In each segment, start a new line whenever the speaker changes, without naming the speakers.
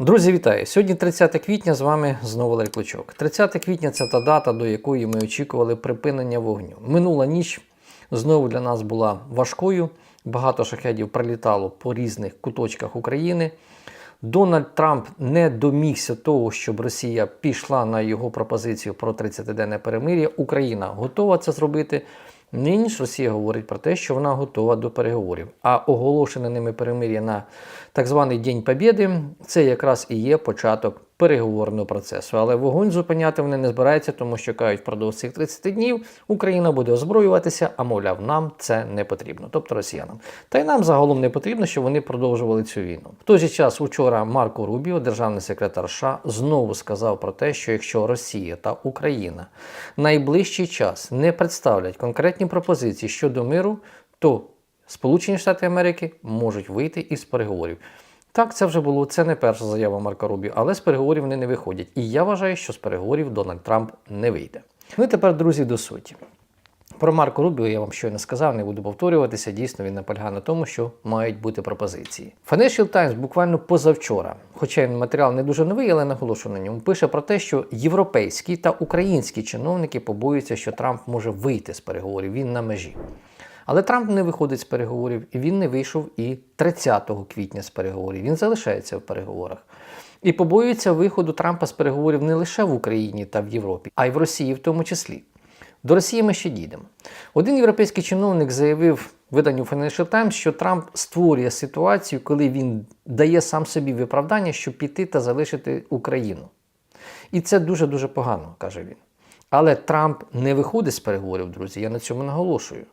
Друзі, вітаю! Сьогодні 30 квітня з вами знову Валерій Клочок. 30 квітня це та дата, до якої ми очікували припинення вогню. Минула ніч знову для нас була важкою. Багато шахедів прилітало по різних куточках України. Дональд Трамп не домігся того, щоб Росія пішла на його пропозицію про 30-денне перемир'я. Україна готова це зробити. Нині ж Росія говорить про те, що вона готова до переговорів. А оголошене ними перемир'я на так званий День Побєди це якраз і є початок переговорного процесу. Але вогонь зупиняти вони не збираються, тому що кажуть, впродовж цих 30 днів Україна буде озброюватися, а мовляв, нам це не потрібно, тобто росіянам. Та й нам загалом не потрібно, щоб вони продовжували цю війну. В той же час учора Марко Рубіо, державний секретар США, знову сказав про те, що якщо Росія та Україна найближчий час не представлять конкретні пропозиції щодо миру, то Сполучені Штати Америки можуть вийти із переговорів. Так, це вже було це не перша заява Марка Рубі, але з переговорів вони не виходять. І я вважаю, що з переговорів Дональд Трамп не вийде. Ну і тепер, друзі, до суті. Про Марко Рубіо я вам щойно сказав, не буду повторюватися. Дійсно, він наполягає на тому, що мають бути пропозиції. Financial Times буквально позавчора, хоча матеріал не дуже новий, але наголошую на ньому, пише про те, що європейські та українські чиновники побоюються, що Трамп може вийти з переговорів. Він на межі. Але Трамп не виходить з переговорів, і він не вийшов і 30 квітня з переговорів. Він залишається в переговорах. І побоюється виходу Трампа з переговорів не лише в Україні та в Європі, а й в Росії в тому числі. До Росії ми ще дійдемо. Один європейський чиновник заявив виданню Financial Times, що Трамп створює ситуацію, коли він дає сам собі виправдання, щоб піти та залишити Україну. І це дуже-дуже погано, каже він. Але Трамп не виходить з переговорів, друзі. Я на цьому наголошую.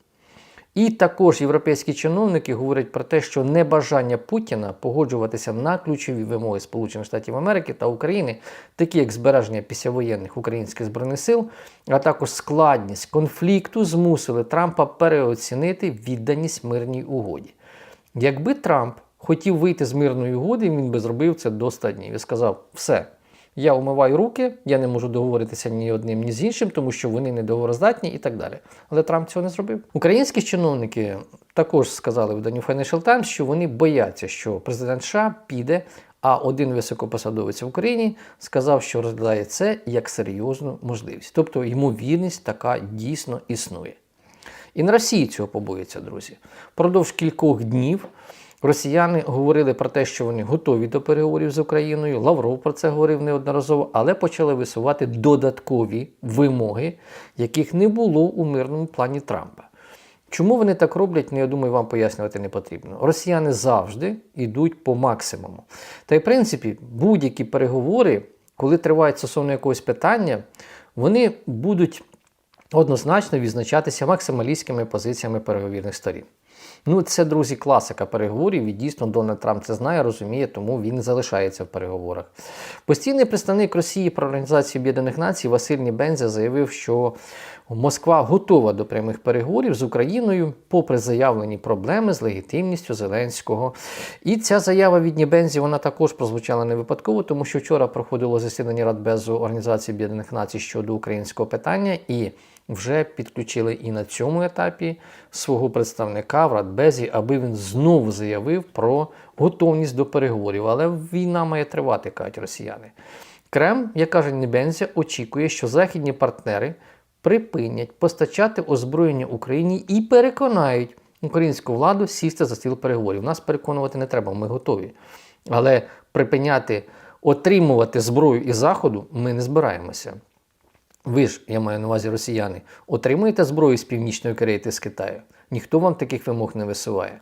І також європейські чиновники говорять про те, що небажання Путіна погоджуватися на ключові вимоги Сполучених Штатів Америки та України, такі як збереження післявоєнних українських збройних сил, а також складність конфлікту, змусили Трампа переоцінити відданість мирній угоді. Якби Трамп хотів вийти з мирної угоди, він би зробив це до 100 днів і сказав: все. Я умиваю руки, я не можу договоритися ні одним, ні з іншим, тому що вони не договороздатні і так далі. Але Трамп цього не зробив. Українські чиновники також сказали в дані Financial Times, що вони бояться, що президент США піде. А один високопосадовець в Україні сказав, що розглядає це як серйозну можливість. Тобто ймовірність така дійсно існує. І на Росії цього побоїться, друзі. Продовж кількох днів. Росіяни говорили про те, що вони готові до переговорів з Україною. Лавров про це говорив неодноразово, але почали висувати додаткові вимоги, яких не було у мирному плані Трампа. Чому вони так роблять, ну, я думаю, вам пояснювати не потрібно. Росіяни завжди йдуть по максимуму. Та й в принципі, будь-які переговори, коли тривають стосовно якогось питання, вони будуть однозначно відзначатися максималістськими позиціями переговірних сторін. Ну, це, друзі, класика переговорів. І дійсно Дональд Трамп це знає, розуміє, тому він залишається в переговорах. Постійний представник Росії про Організацію Об'єднаних Націй Василь Нібензя заявив, що Москва готова до прямих переговорів з Україною, попри заявлені проблеми з легітимністю Зеленського. І ця заява від Нібензі вона також прозвучала не випадково, тому що вчора проходило засідання Радбезу Організації Об'єднаних Націй щодо українського питання. і вже підключили і на цьому етапі свого представника в Радбезі, аби він знову заявив про готовність до переговорів. Але війна має тривати, кажуть росіяни. Крем, як каже Небензя, очікує, що західні партнери припинять постачати озброєння Україні і переконають українську владу сісти за стіл переговорів. Нас переконувати не треба, ми готові. Але припиняти отримувати зброю із Заходу ми не збираємося. Ви ж, я маю на увазі росіяни, отримуєте зброю з Північної Кореї та з Китаю. Ніхто вам таких вимог не висуває.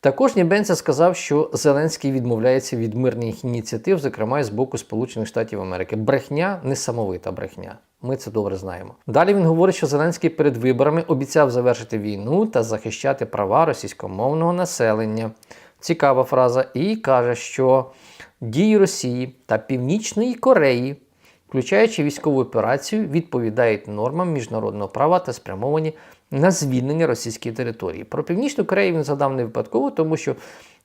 Також Нібенця сказав, що Зеленський відмовляється від мирних ініціатив, зокрема з боку Сполучених Штатів Америки. Брехня несамовита брехня. Ми це добре знаємо. Далі він говорить, що Зеленський перед виборами обіцяв завершити війну та захищати права російськомовного населення. Цікава фраза. І каже, що дії Росії та Північної Кореї включаючи військову операцію, відповідають нормам міжнародного права та спрямовані на звільнення російської території. Про Північну Корею він згадав не випадково, тому що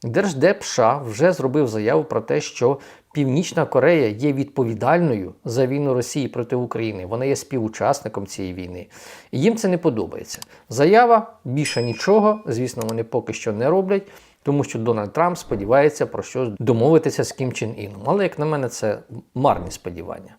Держдеп США вже зробив заяву про те, що Північна Корея є відповідальною за війну Росії проти України. Вона є співучасником цієї війни. І їм це не подобається. Заява більше нічого, звісно, вони поки що не роблять. тому що Дональд Трамп сподівається про щось домовитися з Кім Чен Іном. Але, як на мене, це марні сподівання.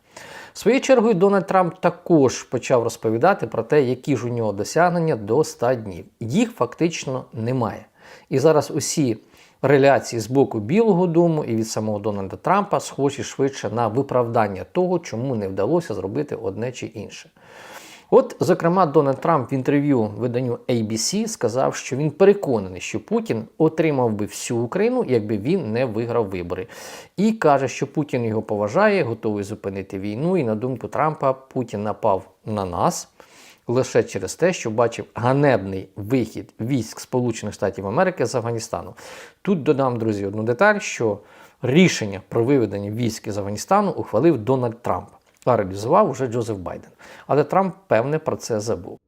Своєю чергою, Дональд Трамп також почав розповідати про те, які ж у нього досягнення до 100 днів. Їх фактично немає. І зараз усі реляції з боку Білого Дому і від самого Дональда Трампа схожі швидше на виправдання того, чому не вдалося зробити одне чи інше. От, зокрема, Дональд Трамп в інтерв'ю виданню ABC сказав, що він переконаний, що Путін отримав би всю Україну, якби він не виграв вибори. І каже, що Путін його поважає, готовий зупинити війну. І на думку Трампа, Путін напав на нас лише через те, що бачив ганебний вихід військ Сполучених Штатів Америки з Афганістану. Тут додам, друзі, одну деталь, що рішення про виведення військ з Афганістану ухвалив Дональд Трамп реалізував уже Джозеф Байден. Але Трамп, певне, про це забув.